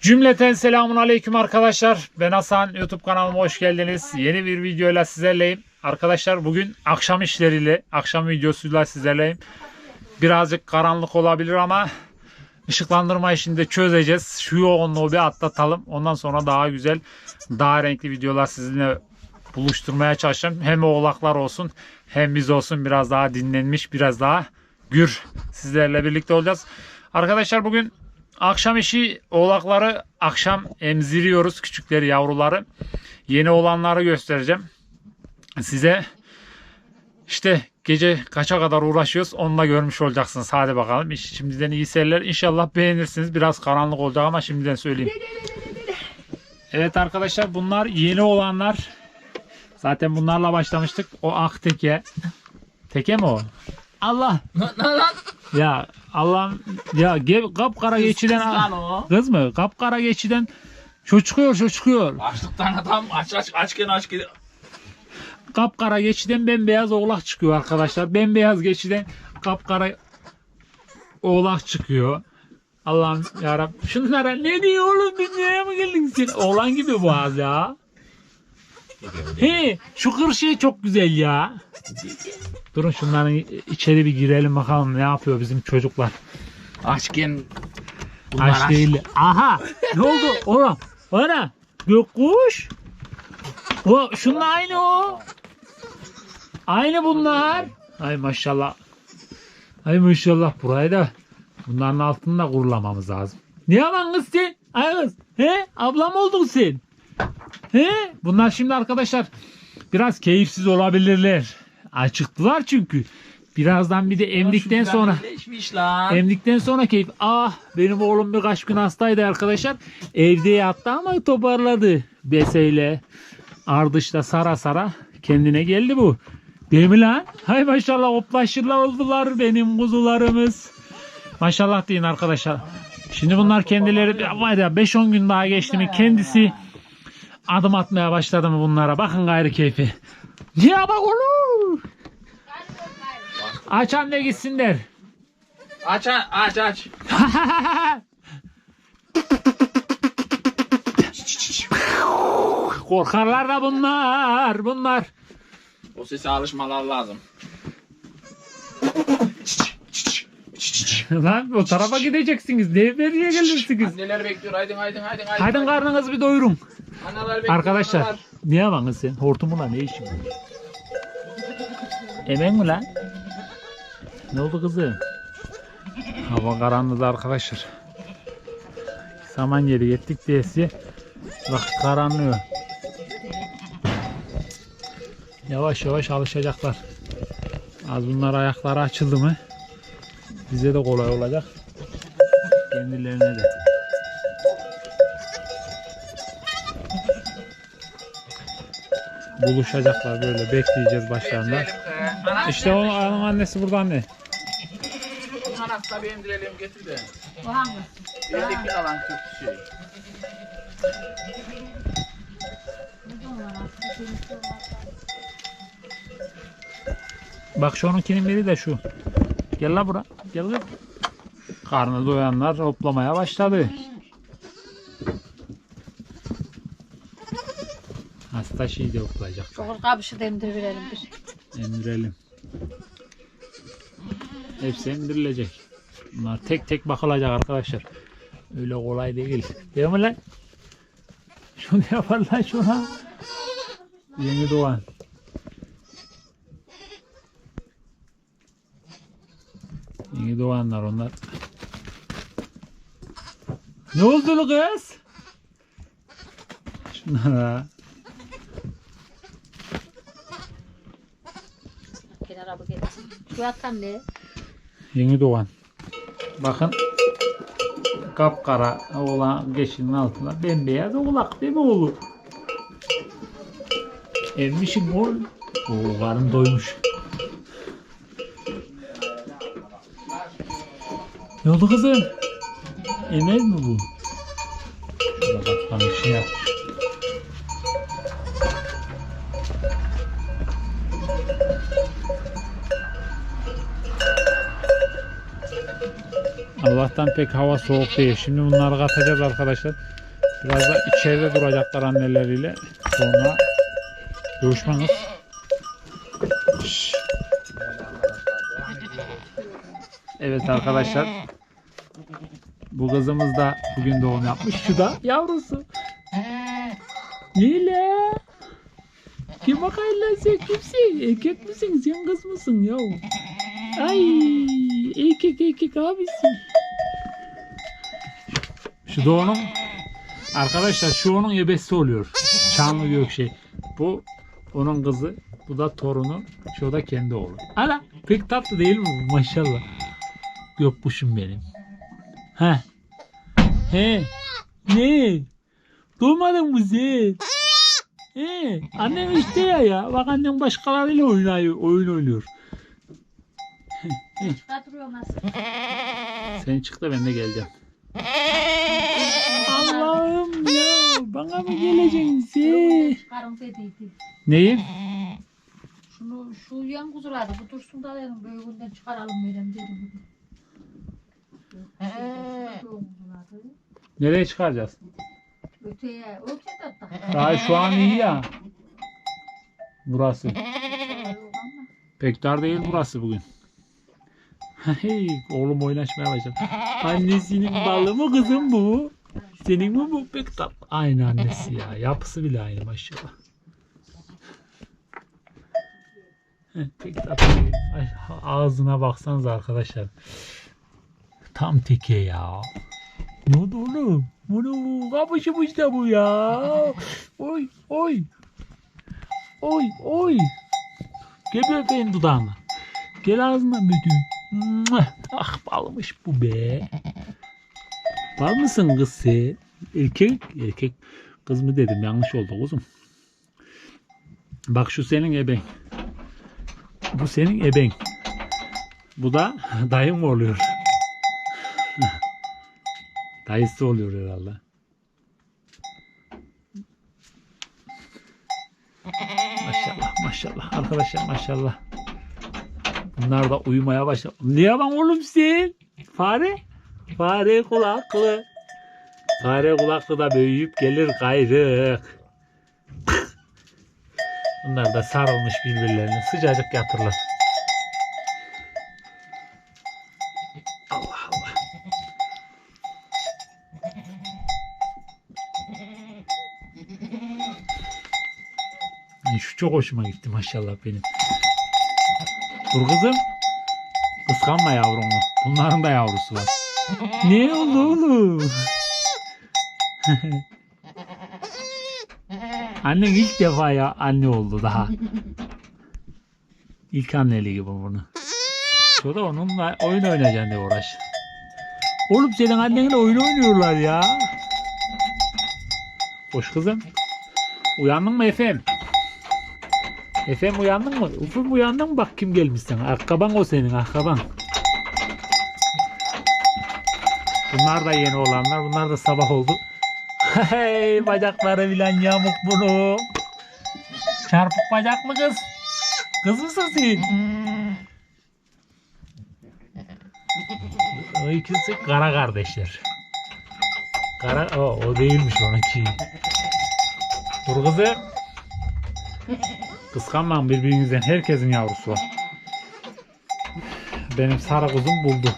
Cümleten selamun aleyküm arkadaşlar. Ben Hasan. YouTube kanalıma hoş geldiniz. Yeni bir videoyla sizlerleyim. Arkadaşlar bugün akşam işleriyle, akşam videosuyla sizlerleyim. Birazcık karanlık olabilir ama ışıklandırma işini de çözeceğiz. Şu yoğunluğu bir atlatalım. Ondan sonra daha güzel, daha renkli videolar sizinle buluşturmaya çalışacağım. Hem oğlaklar olsun hem biz olsun biraz daha dinlenmiş, biraz daha gür sizlerle birlikte olacağız. Arkadaşlar bugün akşam işi oğlakları akşam emziriyoruz küçükleri yavruları. Yeni olanları göstereceğim size. İşte gece kaça kadar uğraşıyoruz onunla görmüş olacaksınız. Hadi bakalım. Şimdiden iyi seyirler. İnşallah beğenirsiniz. Biraz karanlık olacak ama şimdiden söyleyeyim. Evet arkadaşlar bunlar yeni olanlar. Zaten bunlarla başlamıştık. O ak teke. Teke mi o? Allah. Ya Allah'ım ya ge- kapkara geçiden Lan o. kız mı? Kapkara geçiden şu çıkıyor şu çıkıyor. Açlıktan adam aç aç açken aç gel. Kapkara geçiden bembeyaz oğlak çıkıyor arkadaşlar. Bembeyaz geçiden kapkara oğlak çıkıyor. Allah'ım yarabbim. Şunlara ne diyor oğlum dünyaya mı geldin sen? Oğlan gibi boğaz ya. He, şu kır şey çok güzel ya. Durun şunların içeri bir girelim bakalım ne yapıyor bizim çocuklar. Açken Aç değil. Aha. Ne oldu? Oğlum. Ana. Gökkuş. O, şunun aynı o. Aynı bunlar. Ay maşallah. Ay maşallah burayı da bunların altını da kurulamamız lazım. Ne yapan kız sen? Ay kız. He? Ablam oldun sen. He? Bunlar şimdi arkadaşlar biraz keyifsiz olabilirler. Acıktılar çünkü. Birazdan bir de emdikten sonra. Emdikten sonra keyif. Ah benim oğlum birkaç gün hastaydı arkadaşlar. Evde yattı ama toparladı. Beseyle ardışta sara sara kendine geldi bu. Değil mi lan? Hay maşallah hoplaşırlar oldular benim kuzularımız. Maşallah deyin arkadaşlar. Şimdi bunlar kendileri var ya 5-10 gün daha geçti mi kendisi adım atmaya başladı mı bunlara. Bakın gayrı keyfi. Ya bak oğlum. Aç anne gitsinler. Aç aç aç. Korkarlar da bunlar. Bunlar. O sese alışmalar lazım. Lan o tarafa gideceksiniz. Ne nereye gelirsiniz? Anneler bekliyor. Haydi haydi haydi haydi. Haydi karnınızı bir doyurun. Arkadaşlar. Niye bakın sen? Hortumuna ne işin var? Emen mi lan? Ne oldu kızım? Hava karanlığı arkadaşlar. Saman yeri yettik diyesi. Bak karanlıyor. Yavaş yavaş alışacaklar. Az bunlar ayakları açıldı mı? Bize de kolay olacak. Kendilerine de. Buluşacaklar böyle bekleyeceğiz başlarında. İşte o onun annesi burada anne. Anası da bir emdirelim getir de. O hangisi? Evdeki alan kötü şey. Bak şu onunkinin biri de şu. Gel la bura. Gel. Karnı doyanlar hoplamaya başladı. Hasta şey de hoplayacak. Çok kabışı demdir verelim bir. Emdirelim. Hepsi emdirilecek. Bunlar tek tek bakılacak arkadaşlar. Öyle kolay değil. Değil mi lan? Şunu yaparlar şuna. Yeni doğan. Yeni doğanlar onlar. Ne oldu kız? Şunlara. Kenara bu gelsin. Şu yattan ne? Yeni doğan. Bakın kapkara olan geçinin altında bembeyaz oğlak değil mi oğlum? Emmişim oğlum. Oo karnım doymuş. Ne oldu kızım? Emel mi bu? Şuna bak bana bir Allah'tan pek hava soğuk değil. Şimdi bunları katacağız arkadaşlar. Biraz da içeride duracaklar anneleriyle. Sonra görüşmeniz. Evet arkadaşlar. Bu kızımız da bugün doğum yapmış. Şu da yavrusu. Lila. Kim bakayım lan sen kimsin? Erkek misin? Sen kız mısın ya? Ay erkek erkek abisi. Şu da onun arkadaşlar şu onun ebesi oluyor. Çanlı Gökşey. Bu onun kızı. Bu da torunu. Şu da kendi oğlu. Ana pek tatlı değil mi bu maşallah. Gökmuşum benim. He. He. Ne? Duymadın mı sen? He. Annem işte ya ya. Bak annem başkalarıyla oynuyor, oyun oynuyor. Sen çık da ben de geleceğim. Allah'ım ya. Bana mı geleceksin sen? Karım dediydi. Neyim? Şunu şu yan kuzulardı. Bu dursun da dedim. Böyünden çıkaralım verelim dedim. Nereye çıkaracağız? Öteye, öteye de da. Daha şu an iyi ya. Burası. Pek dar değil burası bugün. Hey, oğlum oynaşmaya başladı. Annesinin balı mı kızım bu? Senin mi bu pek tatlı? Aynı annesi ya. Yapısı bile aynı maşallah. Pek tatlı. Ay, ağzına baksanız arkadaşlar. Tam teke ya. Ne oldu oğlum? Bunu kapışmış da bu ya. Oy oy. Oy oy. Gel bir öpeyim dudağına. Gel ağzına müdür. Ah balmış bu be. Bal mısın kız sen? Erkek, erkek. Kız mı dedim yanlış oldu kuzum. Bak şu senin eben. Bu senin eben. Bu da dayım oluyor. Dayısı oluyor herhalde. Maşallah maşallah arkadaşlar maşallah. Bunlar da uyumaya başladı. Ne yapan oğlum sen? Fare? Fare kulaklı. Fare kulaklı da büyüyüp gelir gayrık. Bunlar da sarılmış birbirlerine. Sıcacık yatırlar. Allah Allah. Şu çok hoşuma gitti maşallah benim. Dur kızım. Kıskanma yavrumu. Bunların da yavrusu var. ne oldu oğlum? Annen ilk defa ya anne oldu daha. İlk anneliği gibi bunu. Şu da onunla oyun oynayacaksın diye uğraş. Oğlum senin annenle oyun oynuyorlar ya. Hoş kızım. Uyandın mı Efem? Efem uyandın mı? Ufuk uyandın mı? Bak kim gelmiş sana. Akkaban o senin akkaban. Bunlar da yeni olanlar. Bunlar da sabah oldu. Hey bacakları bilen yamuk bunu. Çarpık bacak mı kız? Kız mısın sen? O ikisi kara kardeşler. Kara o, o değilmiş onunki. Dur kızım. Kıskanmayın birbirinizden. Herkesin yavrusu var. Benim sarı kızım buldu.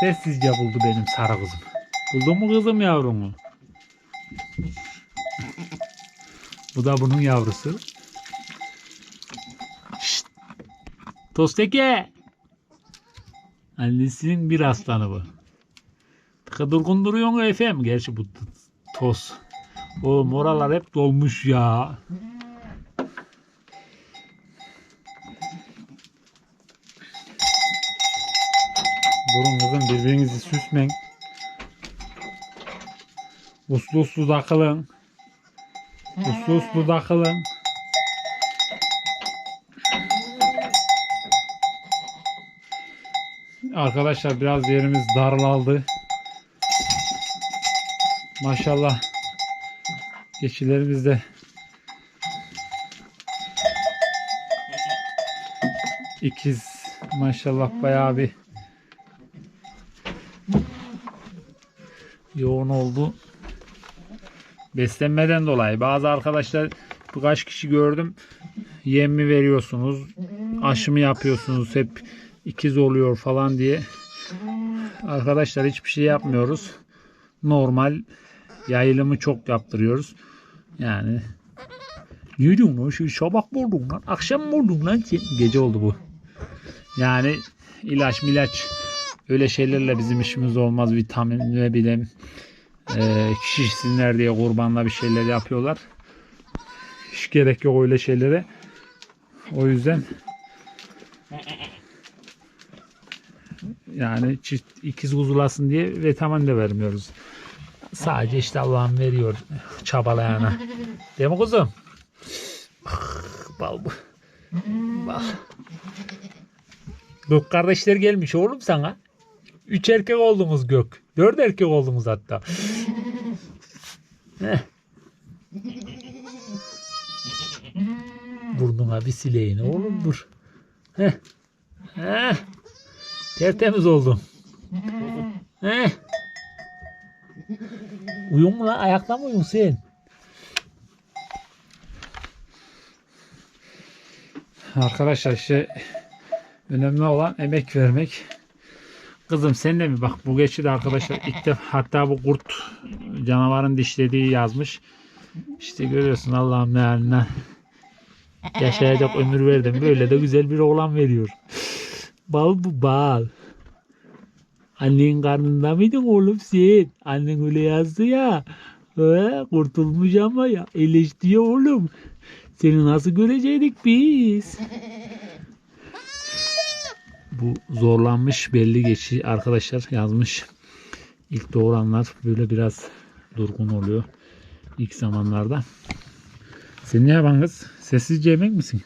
Sessizce buldu benim sarı kızım. Buldun mu kızım yavrumu? Bu da bunun yavrusu. Şşt. Tosteke. Annesinin bir aslanı bu. Tıkı durgun duruyor efendim. Gerçi bu toz. O moralar hep dolmuş ya. Durun kızım birbirinizi süsmeyin. Uslu uslu takılın. Uslu uslu takılın. Arkadaşlar biraz yerimiz daraldı. Maşallah. Geçilerimiz de ikiz maşallah bayağı bir yoğun oldu. Beslenmeden dolayı. Bazı arkadaşlar birkaç kişi gördüm. Yem mi veriyorsunuz? Aşı mı yapıyorsunuz? Hep ikiz oluyor falan diye. Arkadaşlar hiçbir şey yapmıyoruz. Normal yayılımı çok yaptırıyoruz. Yani Yürüyün lan şu sabah mı lan? Akşam mı oldun lan? Gece oldu bu. Yani ilaç milaç öyle şeylerle bizim işimiz olmaz. Vitamin ne bileyim e, diye kurbanla bir şeyler yapıyorlar. Hiç gerek yok öyle şeylere. O yüzden yani çift ikiz kuzulasın diye vitamin de vermiyoruz. Sadece işte Allah'ım veriyor çabalayana. Değil mi kuzum? Bal bu. Bal. Gök kardeşler gelmiş oğlum sana. Üç erkek oldunuz Gök. Dört erkek oldunuz hatta. Burnuna bir sileğin oğlum dur. Heh. Heh. Tertemiz oldun. Heh. Uyun mu lan? Ayakta mı uyun sen? Arkadaşlar işte önemli olan emek vermek. Kızım sen de mi? Bak bu geçti de arkadaşlar ilk defa hatta bu kurt canavarın dişlediği yazmış. İşte görüyorsun Allah'ım ne haline yaşayacak ömür verdim. Böyle de güzel bir oğlan veriyor. Bal bu bal. Annenin karnında mıydın oğlum sen? Annen öyle yazdı ya. He, kurtulmuş ama ya. Eleştiriyor oğlum. Seni nasıl görecektik biz? Bu zorlanmış belli geçi arkadaşlar yazmış. İlk doğuranlar böyle biraz durgun oluyor ilk zamanlarda. Sen ne yapan kız? Sessizce yemek misin?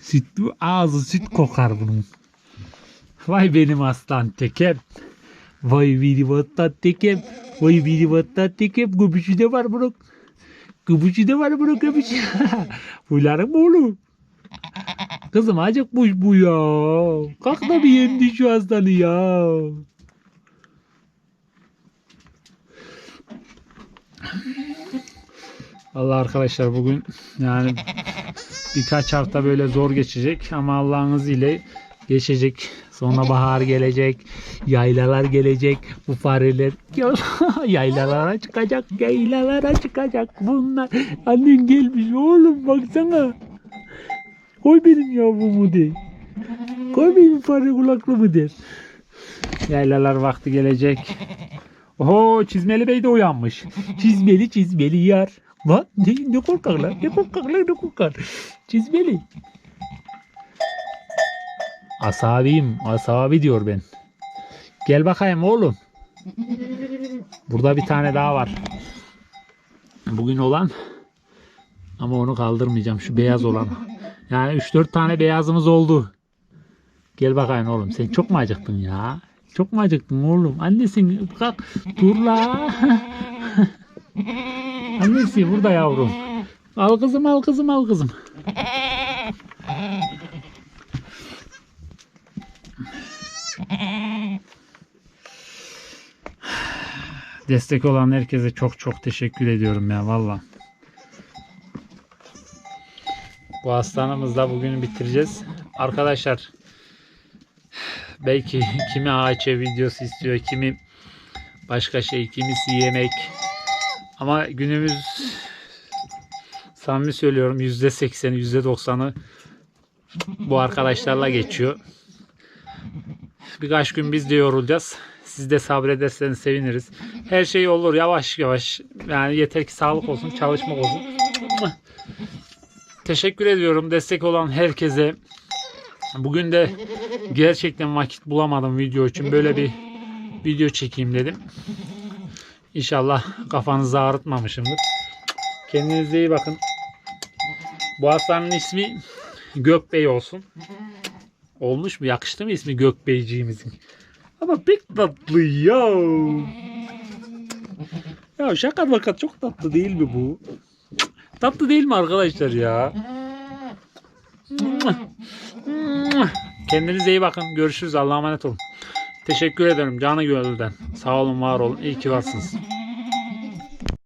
Süt, ağzı süt kokar bunun. Vay benim aslan tekem. Vay benim aslan tekem. Vay benim aslan tekem. Göbüşü de var bunun. Göbüşü de var bunun göbüşü. Huyların mı oğlum? Kızım acıkmış bu ya. Kalk da bir yendi şu aslanı ya. Allah arkadaşlar bugün yani birkaç hafta böyle zor geçecek ama Allah'ınız ile geçecek. Sonra bahar gelecek, yaylalar gelecek, bu fareler yaylalara çıkacak, yaylalara çıkacak bunlar. Annen gelmiş oğlum baksana. Koy benim yavrumu de. Koy benim fare kulaklımı der. Yaylalar vakti gelecek. Oho Çizmeli Bey de uyanmış. Çizmeli çizmeli yar. Lan ne, ne korkaklar ne korkaklar ne korkak. Çizmeli. Asabiyim asabi diyor ben. Gel bakayım oğlum. Burada bir tane daha var. Bugün olan ama onu kaldırmayacağım şu beyaz olan. Yani 3-4 tane beyazımız oldu. Gel bakayım oğlum sen çok mu acıktın ya? Çok mu acıktın oğlum? Annesin kalk dur la. Annesi burada yavrum. Al kızım al kızım al kızım. Destek olan herkese çok çok teşekkür ediyorum ya valla. Bu hastanımızla bugün bitireceğiz. Arkadaşlar belki kimi AÇ videosu istiyor, kimi başka şey, kimisi yemek. Ama günümüz samimi söylüyorum %80'i %90'ı bu arkadaşlarla geçiyor. Birkaç gün biz de yorulacağız. Siz de sabrederseniz seviniriz. Her şey olur yavaş yavaş. Yani yeter ki sağlık olsun, çalışmak olsun. Teşekkür ediyorum destek olan herkese. Bugün de gerçekten vakit bulamadım video için. Böyle bir video çekeyim dedim. İnşallah kafanızı ağrıtmamışımdır. Kendinize iyi bakın. Bu hastanın ismi Gökbey olsun. Olmuş mu? Yakıştı mı ismi Gökbeyciğimizin? Ama pek tatlı ya. Ya şaka fakat çok tatlı değil mi bu? Tatlı değil mi arkadaşlar ya? Kendinize iyi bakın. Görüşürüz. Allah'a emanet olun. Teşekkür ederim canı gönülden. Sağ olun var olun. İyi ki varsınız.